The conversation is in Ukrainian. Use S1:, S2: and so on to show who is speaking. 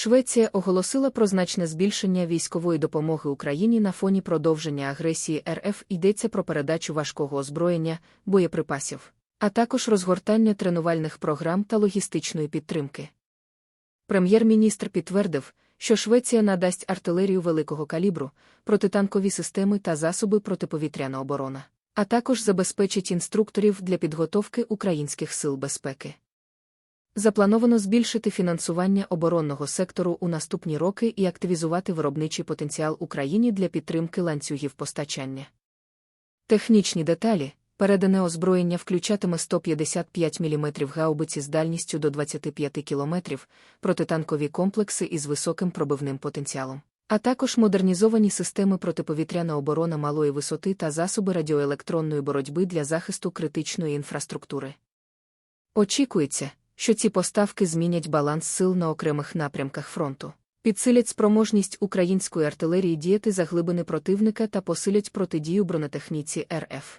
S1: Швеція оголосила про значне збільшення військової допомоги Україні на фоні продовження агресії РФ йдеться про передачу важкого озброєння, боєприпасів, а також розгортання тренувальних програм та логістичної підтримки. Прем'єр-міністр підтвердив, що Швеція надасть артилерію великого калібру, протитанкові системи та засоби протиповітряна оборона, а також забезпечить інструкторів для підготовки українських сил безпеки. Заплановано збільшити фінансування оборонного сектору у наступні роки і активізувати виробничий потенціал Україні для підтримки ланцюгів постачання. Технічні деталі передане озброєння включатиме 155 мм гаубиці з дальністю до 25 км, протитанкові комплекси із високим пробивним потенціалом, а також модернізовані системи протиповітряна оборона малої висоти та засоби радіоелектронної боротьби для захисту критичної інфраструктури. Очікується, що ці поставки змінять баланс сил на окремих напрямках фронту, підсилять спроможність української артилерії діяти за глибини противника та посилять протидію бронетехніці РФ.